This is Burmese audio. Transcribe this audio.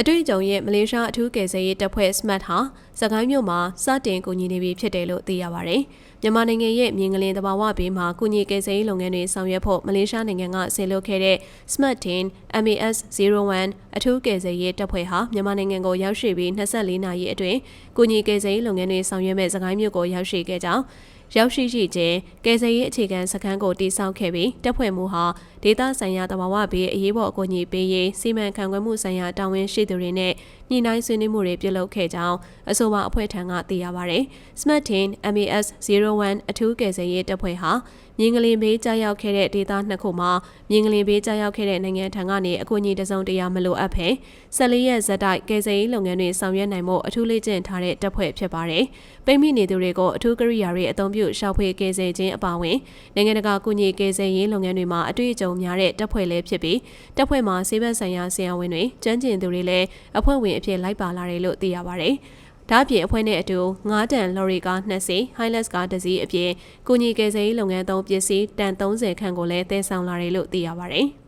အတွေ့အကြုံရဲ့မလေးရှားအထူးကယ်ဆယ်ရေးတပ်ဖွဲ့ SMART ဟာစကိုင်းမြို့မှာစတင်ကူညီနေပြီဖြစ်တယ်လို့သိရပါဗျ။မြန်မာနိုင်ငံရဲ့မြင်းကလေးတဘာဝဘေးမှာကူညီကယ်ဆယ်ရေးလုပ်ငန်းတွေဆောင်ရွက်ဖို့မလေးရှားနိုင်ငံကဆင်လုပ်ခဲ့တဲ့ SMART 10 MAS 01အထူးကယ်ဆယ်ရေးတပ်ဖွဲ့ဟာမြန်မာနိုင်ငံကိုရောက်ရှိပြီး24နာရီအတွင်းကူညီကယ်ဆယ်ရေးလုပ်ငန်းတွေဆောင်ရွက်မဲ့စကိုင်းမြို့ကိုရောက်ရှိခဲ့ကြောင်းရောက်ရှိရှိခြင်းကယ်ဆယ်ရေးအခြေခံစခန်းကိုတည်ဆောက်ခဲ့ပြီးတပ်ဖွဲ့မှုဟာဒေသဆိုင်ရာတဘာဝဘေးအရေးပေါ်အကူအညီပေးရေးစီမံခန့်ခွဲမှုဆိုင်ရာတာဝန်ရှိသူတွေနဲ့ညှိနှိုင်းဆွေးနွေးမှုတွေပြုလုပ်ခဲ့ကြောင်းအဆိုပါအဖွဲ့ထံကသိရပါဗျ။ Smart 10 MAS 01အထူးကယ်ဆယ်ရေးတပ်ဖွဲ့ဟာမြင်းကလေးဘေးကြားရောက်ခဲ့တဲ့ဒေသနှစ်ခုမှာမြင်းကလေးဘေးကြားရောက်ခဲ့တဲ့နိုင်ငံထံကနေအကူအညီတစုံတရာမလိုအပ်ဘဲ14ရက်ဇက်တိုက်ကယ်ဆယ်ရေးလုပ်ငန်းတွေဆောင်ရွက်နိုင်မှုအထူးလေ့ကျင့်ထားတဲ့တပ်ဖွဲ့ဖြစ်ပါတယ်။ပိတ်မိနေသူတွေကိုအထူးကရိယာတွေအသုံးပြုရှောက်ဖွေကယ်ဆယ်ခြင်းအပါအဝင်နိုင်ငံတကာကူညီကယ်ဆယ်ရေးလုပ်ငန်းတွေမှာအတွေ့အကြုံများတဲ့တပ်ဖွဲ့လည်းဖြစ်ပြီးတပ်ဖွဲ့မှာဆေးဘက်ဆိုင်ရာဆရာဝန်တွေကျန်းကျင်သူတွေလည်းအဖွဲ့ဝင်အဖြစ်လိုက်ပါလာတယ်လို့သိရပါတယ်။ဒါ့အပြင်အဖွဲ့နဲ့အတူ9တန်လော်ရီကား2စီး Hilux ကားတစ်စီးအပြင်ကုညီကယ်ဆယ်ရေးလုပ်ငန်းသုံးပစ္စည်းတန်30ခန့်ကိုလည်းတည်ဆောင်လာတယ်လို့သိရပါတယ်။